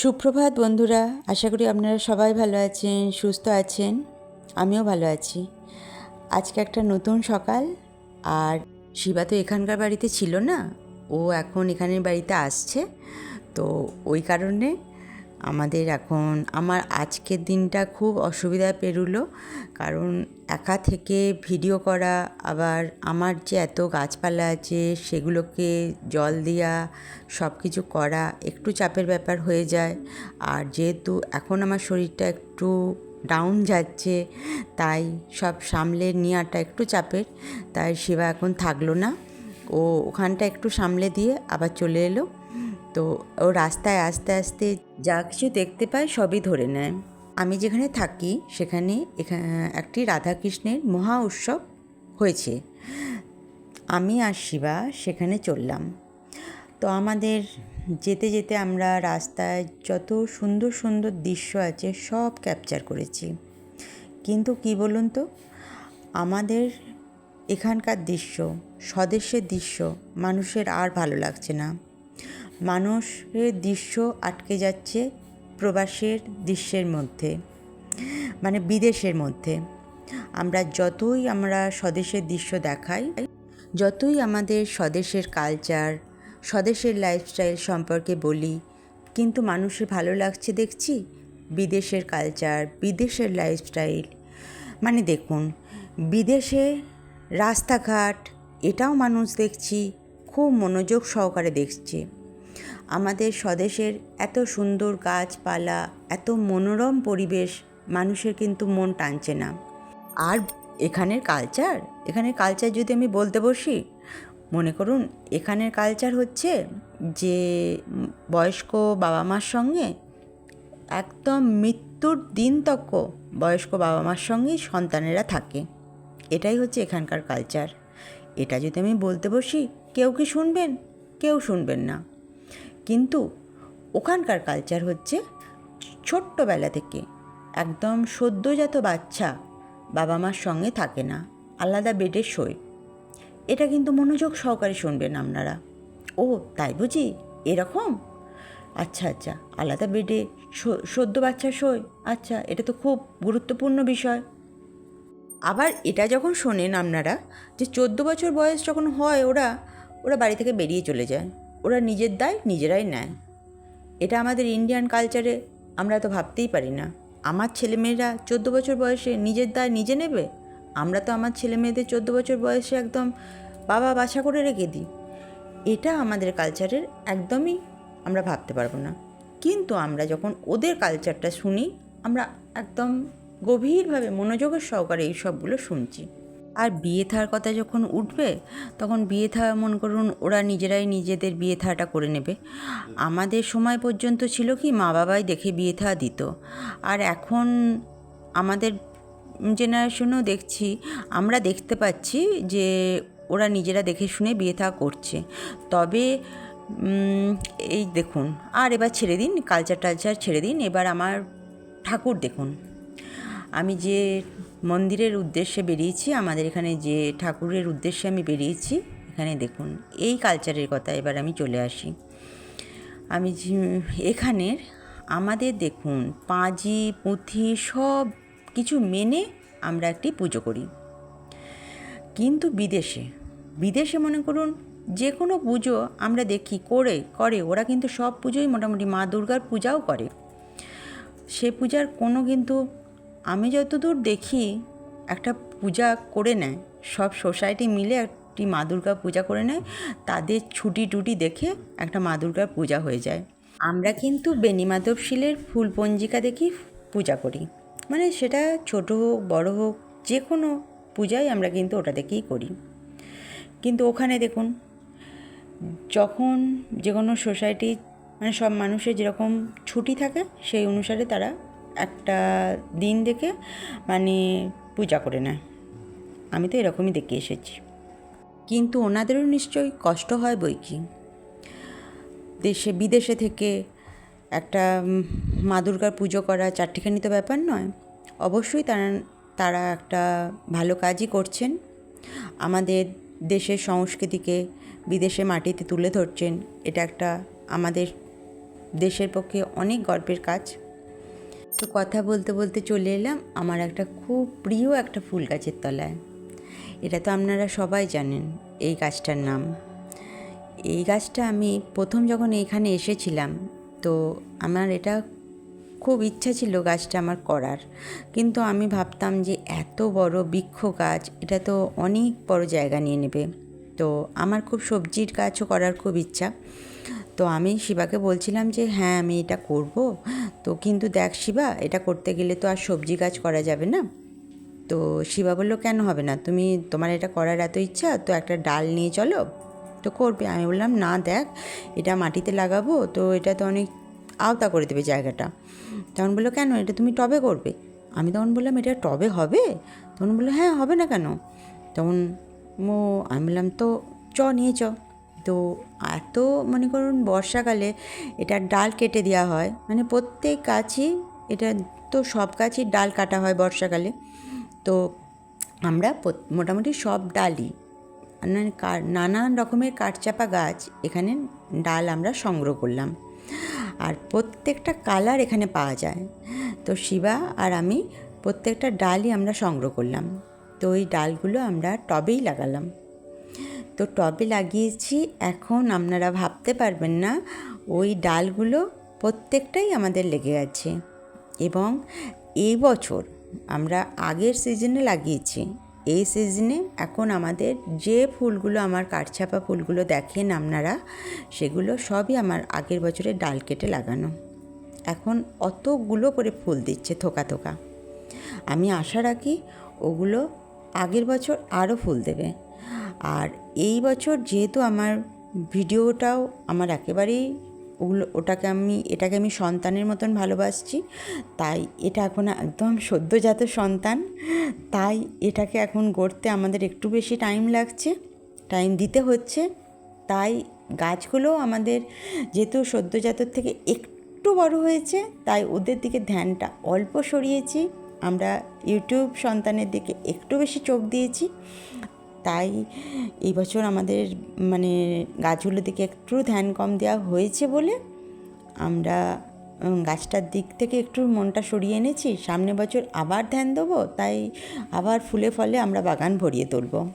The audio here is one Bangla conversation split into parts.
সুপ্রভাত বন্ধুরা, আশা করি আপনারা সবাই ভালো আছেন, সুস্থ আছেন, আমিও ভালো আছি। আজকে একটা নতুন সকাল, আর শিবা তো এখানকার বাড়িতে ছিল না, ও এখন এখানের বাড়িতে আসছে, তো ওই কারণে আমাদের এখন, আমার আজকের দিনটা খুব অসুবিধায় পেরুলো, কারণ একা থেকে ভিডিও করা, আবার আমার যে এত গাছপালা আছে সেগুলোকে জল দেওয়া সব কিছু করা একটু চাপের ব্যাপার হয়ে যায়। আর যেহেতু এখন আমার শরীরটা একটু ডাউন যাচ্ছে, তাই সব সামলে নেওয়াটা একটু চাপের, তাই সেবা এখন থাকল না। ও ওখানটা একটু সামলে দিয়ে আবার চলে এলো। তো ও রাস্তায় আস্তে আস্তে যা কিছু দেখতে পায় সবই ধরে নেয়। আমি যেখানে থাকি, সেখানে একটি রাধাকৃষ্ণের মহা উৎসব হয়েছে। আমি আর শিবা সেখানে চললাম। তো আমাদের যেতে যেতে আমরা রাস্তায় যত সুন্দর সুন্দর দৃশ্য আছে, সব ক্যাপচার করেছি। কিন্তু কি বলুন তো, আমাদের এখানকার দৃশ্য, স্বদেশের দৃশ্য মানুষের আর ভালো লাগছে না। মানুষের দৃশ্য আটকে যাচ্ছে প্রবাসের দৃশ্যের মধ্যে মানে বিদেশের মধ্যে, আমরা যতই আমরা স্বদেশের দৃশ্য দেখাই, যতই আমাদের স্বদেশের কালচার স্বদেশের লাইফস্টাইল সম্পর্কে বলি, কিন্তু মানুষের ভালো লাগছে দেখছি? বিদেশের কালচার বিদেশের লাইফস্টাইল মানে দেখুন, বিদেশে রাস্তাঘাট, এটাও মানুষ দেখছি, খুব মনোযোগ সহকারে দেখছে। আমাদের স্বদেশের এত সুন্দর গাছপালা, এত মনোরম পরিবেশ, মানুষের কিন্তু মন টানছে না। আর এখানের কালচার এখানের কালচার যদি আমি বলতে বসি, মনে করুন এখানের কালচার হচ্ছে যে বয়স্ক বাবা মার সঙ্গে একদম মৃত্যুর দিন তক বয়স্ক বাবা মার সঙ্গেই সন্তানেরা থাকে। এটাই হচ্ছে এখানকার কালচার এটা যদি আমি বলতে বসি, কেউ কি শুনবেন? কেউ শুনবেন না। কিন্তু ওখানকার কালচার হচ্ছে ছোট্টবেলা থেকে একদম সদ্যজাত বাচ্চা বাবা মার সঙ্গে থাকে না, আলাদা বেডে শোয়। এটা কিন্তু মনোযোগ সহকারে শুনবেন আপনারা। ও, তাই বুঝি? এরকম? আচ্ছা আচ্ছা আলাদা বেডে সদ্য বাচ্চা শোয়? আচ্ছা এটা তো খুব গুরুত্বপূর্ণ বিষয়। আবার এটা যখন শোনেন আপনারা যে চোদ্দ বছর বয়স যখন হয় ওরা ওরা বাড়ি থেকে বেরিয়ে চলে যায়। ওরা নিজের দায় নিজেরাই নেয়। এটা আমাদের ইন্ডিয়ান কালচারে আমরা তো ভাবতেই পারি না। আমার ছেলেমেয়েরা চোদ্দ বছর বয়সে নিজের দায় নিজে নেবে? আমরা তো আমার ছেলে মেয়েদের চোদ্দ বছর বয়সে একদম বাবা বাছা করে রেখে দিই। এটা আমাদের কালচারের একদমই আমরা ভাবতে পারব না। কিন্তু আমরা যখন ওদের কালচারটা শুনি, আমরা একদম গভীরভাবে মনোযোগের সহকারে এই সবগুলো শুনছি। আর বিয়ে থার কথা যখন উঠবে, তখন বিয়ে থা মনে করুন, ওরা নিজেরাই নিজেদের বিয়ে থাটা করে নেবে। আমাদের সময় পর্যন্ত ছিল কি, মা বাবাই দেখে বিয়ে থা দিত। আর এখন আমাদের জেনারেশনও দেখছি, আমরা দেখতে পাচ্ছি যে ওরা নিজেরা দেখে শুনে বিয়ে থা করছে। তবে এই দেখুন, আর এবার ছেড়ে দিন কালচার টালচার ছেড়ে দিন, এবার আমার ঠাকুর দেখুন। আমি যে মন্দিরের উদ্দেশ্যে বেরিয়েছি, আমাদের এখানে যে ঠাকুরের উদ্দেশ্যে আমি বেরিয়েছি, এখানে দেখুন, এই কালচারের কথা এবার আমি চলে আসি। আমি এখানের আমাদের দেখুন, পাঁজি, পুঁথি সব কিছু মেনে আমরা একটি পুজো করি। কিন্তু বিদেশে বিদেশে মনে করুন, যে কোনো পুজো আমরা দেখি করে করে, ওরা কিন্তু সব পুজোই মোটামুটি মা দুর্গার পূজাও করে। সে পূজার কোনো কিন্তু আমি যতদূর দেখি, একটা পূজা করে নেয়। সব সোসাইটি মিলে একটি মা দুর্গা পূজা করে নেয়। তাদের ছুটি টুটি দেখে একটা মা দুর্গার পূজা হয়ে যায়। আমরা কিন্তু বেনি মাধবশীলের ফুল পঞ্জিকা দেখি, পূজা করি। মানে সেটা ছোট হোক, বড় হোক, যে কোনো পূজাই আমরা কিন্তু ওটা দেখেই করি। কিন্তু ওখানে দেখুন, যখন যে কোনো সোসাইটি মানে সব মানুষের যেরকম ছুটি থাকে, সেই অনুসারে তারা একটা দিন দেখে মানে পূজা করে নেয়। আমি তো এরকমই দেখে এসেছি। কিন্তু ওনাদেরও নিশ্চয়ই কষ্ট হয় বই কি। দেশে, বিদেশে থেকে একটা মা দুর্গার পুজো করা চারটিখানি তো ব্যাপার নয়। অবশ্যই তারা তারা একটা ভালো কাজই করছেন। আমাদের দেশের সংস্কৃতিকে বিদেশে মাটিতে তুলে ধরছেন। এটা একটা আমাদের দেশের পক্ষে অনেক গর্বের কাজ। তো কথা বলতে বলতে চলে এলাম আমার একটা খুব প্রিয় একটা ফুল গাছের তলায়। এটা তো আপনারা সবাই জানেন এই গাছটার নাম। এই গাছটা আমি প্রথম যখন এখানে এসেছিলাম, তো আমার এটা খুব ইচ্ছা ছিল গাছটা আমার করার। কিন্তু আমি ভাবতাম যে এত বড় বৃক্ষ গাছ, এটা তো অনেক বড় জায়গা নিয়ে নেবে। তো আমার খুব সবজির গাছও করার খুব ইচ্ছা। তো আমি শিবাকে বলছিলাম যে হ্যাঁ আমি এটা করব। তো কিন্তু দেখ শিবা, এটা করতে গেলে তো আর সবজি গাছ করা যাবে না। তো শিবা বলল, কেন হবে না? তুমি, তোমার এটা করার এত ইচ্ছা, তো একটা ডাল নিয়ে চলো। তো করবে? আমি বললাম, না, দেখ, এটা মাটিতে লাগাবো, তো এটা তো অনেক আওতা করে দেবে জায়গাটা। তখন বলল, কেন? এটা তুমি টবে করবে? আমি তখন বললাম, এটা টবে হবে? তখন বলল হ্যাঁ হবে না কেন? তখন ও আমি বললাম, তো চ, নিয়ে চ। তো এত মনে করুন বর্ষাকালে এটার ডাল কেটে দেওয়া হয়। মানে প্রত্যেক গাছই এটা তো সব গাছই ডাল কাটা হয় বর্ষাকালে। তো আমরা মোটামুটি সব ডালই নানান রকমের কাঠচাপা গাছ এখানে ডাল আমরা সংগ্রহ করলাম। আর প্রত্যেকটা কালার এখানে পাওয়া যায়। তো শিবা আর আমি প্রত্যেকটা ডালই আমরা সংগ্রহ করলাম। তো ওই ডালগুলো আমরা টবেই লাগালাম। তো টবে লাগিয়েছি, এখন আপনারা ভাবতে পারবেন না, ওই ডালগুলো প্রত্যেকটাই আমাদের লেগে গেছে এবং এই বছর আমরা আগের সিজনে লাগিয়েছি, এই সিজনে এখন আমাদের যে ফুলগুলো, আমার কাঠছাপা ফুলগুলো দেখেন আপনারা, সেগুলো সবই আমার আগের বছরে ডাল কেটে লাগানো। এখন অতগুলো করে ফুল দিচ্ছে থোকা থোকা। আমি আশা রাখি ওগুলো আগের বছর আরও ফুল দেবে। আর এই বছর যেহেতু আমার ভিডিওটাও আমার একেবারেই ওগুলো, ওটাকে আমি, এটাকে আমি সন্তানের মতন ভালোবাসছি, তাই এটা এখন একদম সদ্যজাত সন্তান, তাই এটাকে এখন গড়তে আমাদের একটু বেশি টাইম লাগছে টাইম দিতে হচ্ছে, তাই গাছগুলো আমাদের যেহেতু সদ্যজাতর থেকে একটু বড় হয়েছে, তাই ওদের দিকে ধ্যানটা অল্প সরিয়েছি, আমরা ইউটিউব সন্তানের দিকে একটু বেশি চোখ দিয়েছি তাই এই বছর আমাদের মানে গাছগুলোর দিকে একটু ধ্যান কম দেওয়া হয়েছে বলে আমরা গাছটার দিক থেকে একটু মনটা সরিয়ে এনেছি। সামনে বছর আবার ধ্যান দেবো, তাই আবার ফুলে ফলে আমরা বাগান ভরিয়ে তুলব।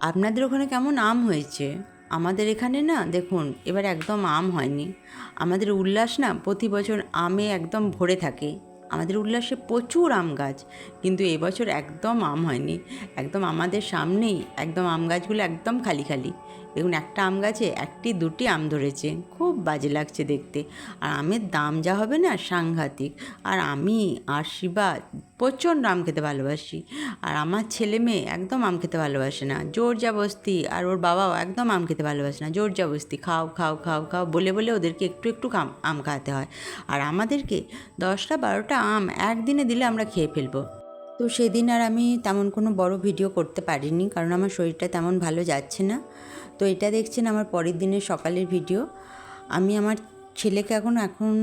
আপনাদের ওখানে কেমন আম হয়েছে? আমাদের এখানে না, দেখুন, এবার একদম আম হয়নি। আমাদের উল্লাস না, প্রতি বছর আমে একদম ভরে থাকে। আমাদের উল্লাসে প্রচুর আম গাছ, কিন্তু এবছর একদম আম হয়নি, একদম আমাদের সামনেই একদম আম গাছগুলো একদম খালি খালি। দেখুন, একটা আম গাছে একটি, দুটি আম ধরেছে। খুব বাজে লাগছে দেখতে। আর আমের দাম যা হবে না সাংঘাতিক। আর আমি আর শিবা প্রচণ্ড আম খেতে ভালোবাসি। আর আমার ছেলে মেয়ে একদম আম খেতে ভালোবাসে না। জোর জাবস্তি আর ওর বাবাও একদম আম খেতে ভালোবাসে না। জোর জাবস্তি খাও খাও খাও খাও। বলে বলে ওদেরকে একটু একটু আম খাওয়াতে হয়। আর আমাদেরকে দশটা, বারোটা আম একদিনে দিলে আমরা খেয়ে ফেলব। তো সেদিন আর আমি তেমন কোনো বড় ভিডিও করতে পারিনি। কারণ আমার শরীরটা তেমন ভালো যাচ্ছে না। তো এটা দেখছেন আমার পরের দিনের সকালের ভিডিও। আমি আমার ছেলেকে এখন এখন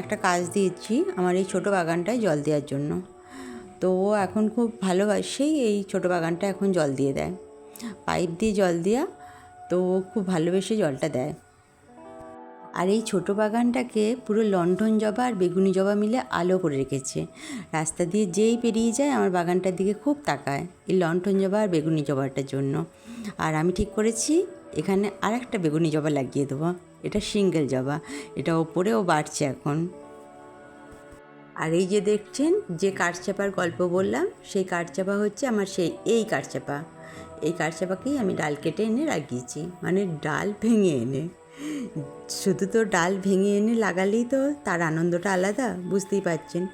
একটা কাজ দিয়েছি আমার এই ছোটো বাগানটায় জল দেওয়ার জন্য। তো ও এখন খুব ভালোবাসেই এই ছোটো বাগানটা এখন জল দিয়ে দেয়। পাইপ দিয়ে জল দেওয়া তো ও খুব ভালোবেসে জলটা দেয়। আর এই ছোটো বাগানটাকে পুরো লণ্ঠন জবা আর বেগুনি জবা মিলে আলো করে রেখেছে। রাস্তা দিয়ে যেই পেরিয়ে যায় আমার বাগানটার দিকে খুব তাকায় এই লণ্ঠন জবা আর বেগুনি জবাটার জন্য। আর আমি ঠিক করেছি এখানে আর একটা বেগুনি জবা লাগিয়ে দেবো। এটা সিঙ্গেল জবা, এটা ওপরেও বাড়ছে এখন। আর এই যে দেখছেন, যে কাঠচাপার গল্প বললাম, সেই কাঠচাপা হচ্ছে আমার সেই, এই কাঠচাপা। এই কাঠচাপাকেই আমি ডাল কেটে এনে লাগিয়েছি। মানে ডাল ভেঙে এনে। শুধু তো ডাল ভেঙে এনে লাগালেই তো তার আনন্দটা আলাদা, বুঝতেই পারছেন।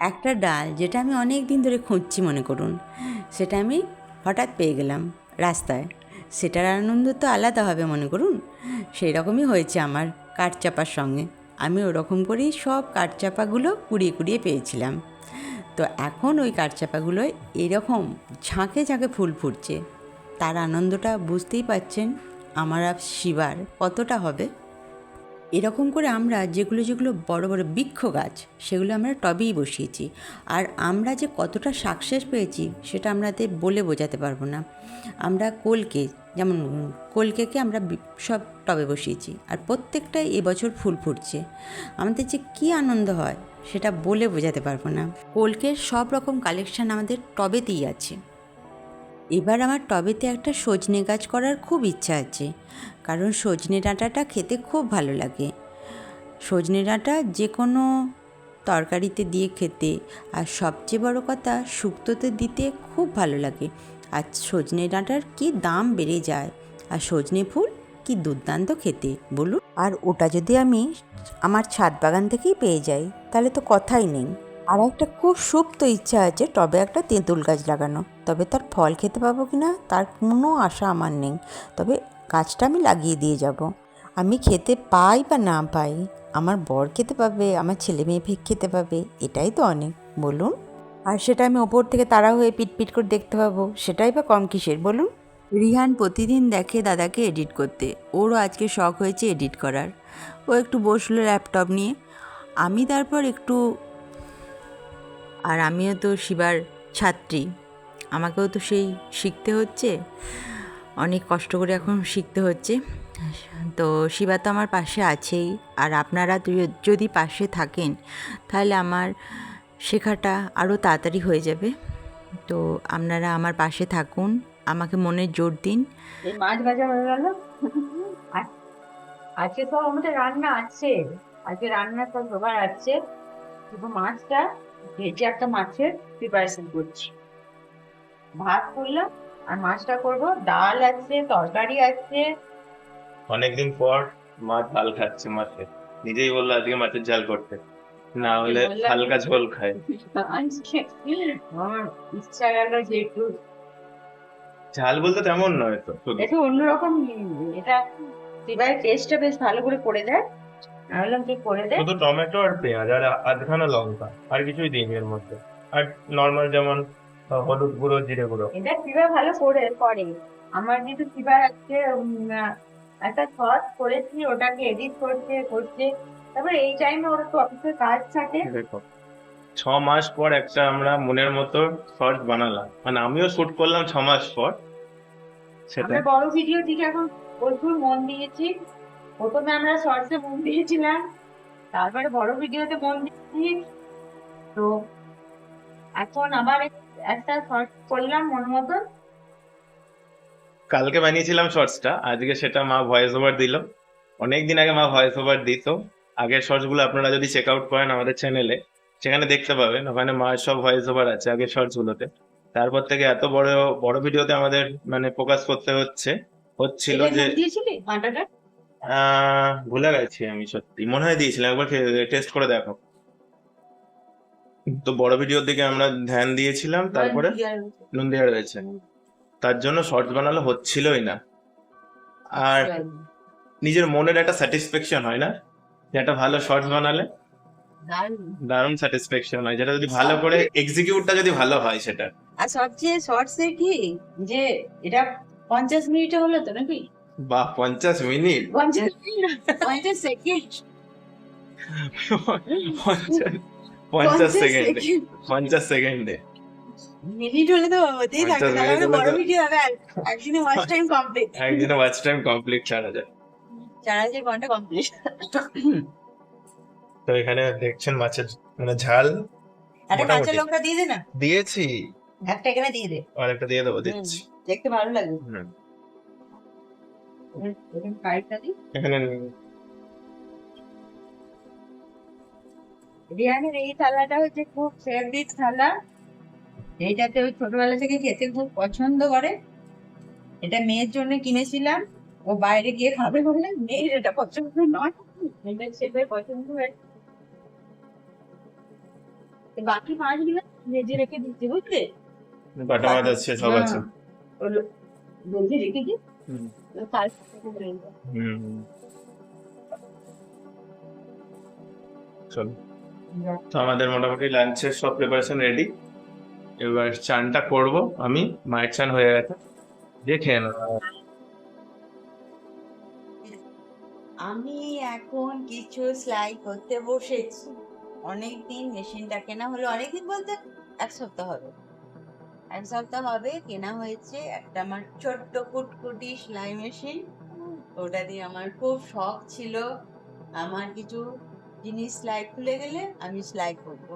একটা ডাল যেটা আমি অনেক দিন ধরে খুঁজছি, মনে করুন, সেটা আমি হঠাৎ পেয়ে গেলাম রাস্তায়। সেটার আনন্দ তো আলাদা হবে, মনে করুন। সেই রকমই হয়েছে আমার কাঠচাপার সঙ্গে। আমি ওরকম করেই সব কাঠচাপাগুলো কুড়িয়ে কুড়িয়ে পেয়েছিলাম। তো এখন ওই কাঠচাপাগুলো এরকম ঝাঁকে ঝাঁকে ফুল ফুটছে। তার আনন্দটা বুঝতেই পাচ্ছেন আমার আর শিবার কতটা হবে। এরকম করে আমরা যেগুলো যেগুলো বড় বড় বৃক্ষ গাছ, সেগুলো আমরা টবেই বসিয়েছি। আর আমরা যে কতটা সাকসেস পেয়েছি, সেটা আমাদের বলে বোঝাতে পারব না। আমরা কোলকে, যেমন কোলকেকে আমরা সব টবে বসিয়েছি। আর প্রত্যেকটাই এবছর ফুল ফুটছে। আমাদের যে কী আনন্দ হয়, সেটা বলে বোঝাতে পারব না। কোলকের সব রকম কালেকশান আমাদের টবেতেই আছে। এবার আমার টবেতে একটা সজনে গাছ করার খুব ইচ্ছা আছে। কারণ সজনে ডাঁটাটা খেতে খুব ভালো লাগে। সজনে ডাঁটা যে কোনো তরকারিতে দিয়ে খেতে আর সবচেয়ে বড় কথা শুক্তোতে দিতে খুব ভালো লাগে। আর সজনে ডাঁটার কি দাম বেড়ে যায়? আর সজনে ফুল কি দুর্দান্ত খেতে, বলুন? আর ওটা যদি আমি আমার ছাদ বাগান থেকেই পেয়ে যাই, তাহলে তো কথাই নেই। আর একটা খুব সুপ্ত ইচ্ছা আছে টবে একটা তেঁতুল গাছ লাগানো। তবে তার ফল খেতে পাবো কি না তার কোনো আশা আমার নেই। তবে গাছটা আমি লাগিয়ে দিয়ে যাব। আমি খেতে পাই বা না পাই আমার বর খেতে পাবে আমার ছেলে মেয়ে ফেক খেতে পাবে এটাই তো অনেক। বলুন? আর সেটা আমি ওপর থেকে তাড়া হয়ে পিটপিট করে দেখতে পাবো সেটাই বা কম কিসের বলুন? রিহান প্রতিদিন দেখে দাদাকে এডিট করতে। ওরও আজকে শখ হয়েছে এডিট করার। ও একটু বসল ল্যাপটপ নিয়ে। আমি তারপর একটু আর আমিও তো শিবার ছাত্রী। আমাকেও তো সেই শিখতে হচ্ছে। অনেক কষ্ট করে এখন শিখতে হচ্ছে। তো শিবা তো আমার পাশে আছেই। আর আপনারা যদি পাশে থাকেন, তাহলে আমার শেখাটা আরও তাড়াতাড়ি হয়ে যাবে। তো আপনারা আমার পাশে থাকুন, আমাকে মনে জোর দিন। মাছ ভাজা হয়ে গেল। আজকে তো আমাদের রান্না আছে। আজকে রান্না তো সবার আছে। শুধু মাছটা, ভেজে একটা মাছের প্রিপারেশন করছি। ভাত করলাম। আর মাছটা করব। ডাল আছে তরকারি আছে। অনেকদিন পর মা ঝাল খাচ্ছে মাছে। নিজেই বলল আজকে মাছের ঝাল করতে। না হলে হালকা ঝোল খায়। আজকে আমার ইচ্ছা গেল যে একটু ঝাল বলতে তেমন নয় তো। একটু অন্যরকম এটা এবারে টেস্টটা বেশ ভালো করে করে দেয় তুই করে দে। শুধু টমেটো আর পেঁয়াজ আর আধখানা লঙ্কা আর কিছুই দিইনি এর মধ্যে। আর নর্মাল যেমন হলুদ গুঁড়ো জিরে গুঁড়ো। এটা কীভাবে ভালো করে করে? আমার যেহেতু কিবার আজকে একটা শর্ট করেছি ওটাকে এডিট করতে করতে তারপরে এই টাইমে ওরা তো অফিসের কাজ থাকে। দেখো ছ মাস পর একটা আমরা মনের মতো শর্ট বানালাম। মানে আমিও শুট করলাম ছ মাস পর। সেটা আমরা বড় ভিডিও দিকে এখন প্রচুর মন দিয়েছি। প্রথমে আমরা শর্টসে মন দিয়েছিলাম। তারপরে বড় ভিডিওতে মন দিয়েছি। তো এখন আবার একটা শর্ট করলাম মন মতন। কালকে বানিয়েছিলাম শর্টসটা আজকে সেটা মা ভয়েস ওভার দিল। অনেকদিন আগে মা ভয়েস ওভার দিত। আগের শর্টসগুলো আপনারা যদি চেক আউট করেন আমাদের চ্যানেলে সেখানে দেখতে পাবেন। ওখানে মা সব ভয়েস ওভার আছে আগের শর্টস গুলোতে তারপর থেকে এত বড় বড় ভিডিওতে আমাদের মানে ফোকাস করতে হচ্ছে। হচ্ছিল যে ভুলে গেছি আমি সত্যি। মনে হয় দিয়েছিলাম। একবার টেস্ট করে দেখো। তো বড় ভিডিওর দিকে আমরা ধ্যান দিয়েছিলাম তারপরে নুন দেওয়া রয়েছে তার জন্য শর্টস বানানো হচ্ছিলই না। আর নিজের মনের একটা স্যাটিসফ্যাকশন হয় না? যে একটা ভালো শর্টস বানালে দারুণ। স্যাটিসফ্যাকশন হয়। যেটা যদি ভালো করে এক্সিকিউটটা যদি ভালো হয় সেটা। আর সবচেয়ে শর্টসে কি? যে এটা পঞ্চাশ মিনিটে হলো তো নাকি? বা পঞ্চাশ মিনিট। পঞ্চাশ মিনিট। পঞ্চাশ সেকেন্ড। পঞ্চাশ সেকেন্ডে পঞ্চাশ সেকেন্ডে মিনিট হলে তো হতেই থাকে তাহলে বড় ভিডিও হবে একদিনে ওয়াচ টাইম কমপ্লিট একদিনে ওয়াচ টাইম কমপ্লিট ছাড়া যায়। চার হাজার ঘণ্টা কমপ্লিট তো এখানে দেখছেন মাছের মানে ঝাল একটা কাঁচা লঙ্কা দিয়ে দে না। দিয়েছি। একটা এখানে দিয়ে দে। আর একটা দিয়ে দেবো দিচ্ছি। দেখতে ভালো লাগবে এখানে কাইটটা দিই এখানে রিয়ানের এই থালাটা হচ্ছে খুব ফেভারিট থালা। এইটাতে ওই ছোটবেলা থেকে খেতে খুব পছন্দ করে। এটা মেয়ের জন্য কিনেছিলাম। ও বাইরে গিয়ে খাবে বলে মেয়ের এটা পছন্দ নয়। এটা ছেলে পছন্দ হয়। বাকি মাছগুলো ভেজে রেখে দিচ্ছি বুঝলে? বাটা মাছ আছে সব আছে। হ্যাঁ, ভেজে রেখে দিই। চলো। তো আমাদের মোটামুটি লাঞ্চের সব প্রিপারেশন রেডি এবার চানটা করব আমি, মায়ের চান হয়ে গেছে। দিয়ে খেয়ে আমি এখন কিছু সেলাই করতে বসেছি। অনেক দিন মেশিনটা কেনা হলো। অনেক দিন বলতে এক সপ্তাহ হবে। এক সপ্তাহ হবে, কেনা হয়েছে একটা আমার ছোট্ট কুটকুটি সেলাই মেশিন। ওটা দিয়ে আমার খুব শখ ছিল। আমার কিছু জিনিস সেলাই খুলে গেলে আমি সেলাই করব।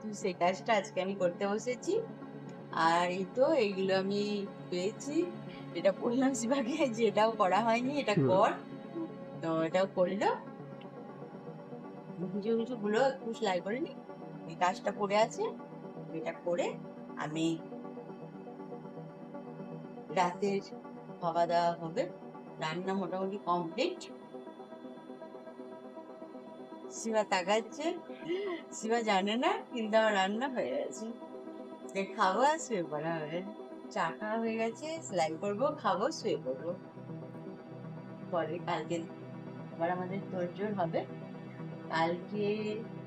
তো সেই কাজটা আজকে আমি করতে বসেছি। আর এই তো এইগুলো আমি পেয়েছি। এটা বললাম শিবাকে যে এটাও করা হয়নি এটা কর। তো এটাও করল। কিছু কিছু গুলো একটু সেলাই করে নি। এই কাজটা পড়ে আছে। এটা করে আমি রাতের খাওয়া দাওয়া হবে। রান্না মোটামুটি কমপ্লিট শিবা তাকাচ্ছে। শিবা জানে না, কিন্তু আমার রান্না হয়ে গেছে। খাব আর শুয়ে পড়া হবে। চা খাওয়া হয়ে গেছে, সেলাই করব, খাব, শুয়ে পড়ব। পরে কালকে আবার আমাদের তোরজোর হবে। কালকে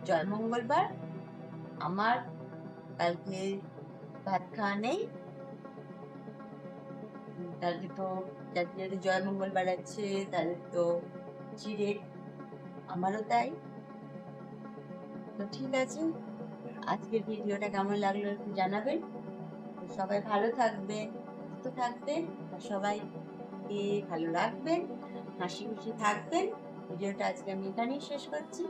জয় মঙ্গলবার। আমার কালকে ভাত খাওয়া নেই। কালকে তো যাদের জয় মঙ্গলবার আছে তাদের তো চিড়ে। আমারও তাই। তো ঠিক আছে। আজকের ভিডিওটা কেমন লাগল একটু জানাবেন। সবাই ভালো থাকবে, সুস্থ থাকবেন আর সবাইকে ভালো রাখবেন, হাসি খুশি থাকবেন। ভিডিওটা আজকে আমি এখানেই শেষ করছি।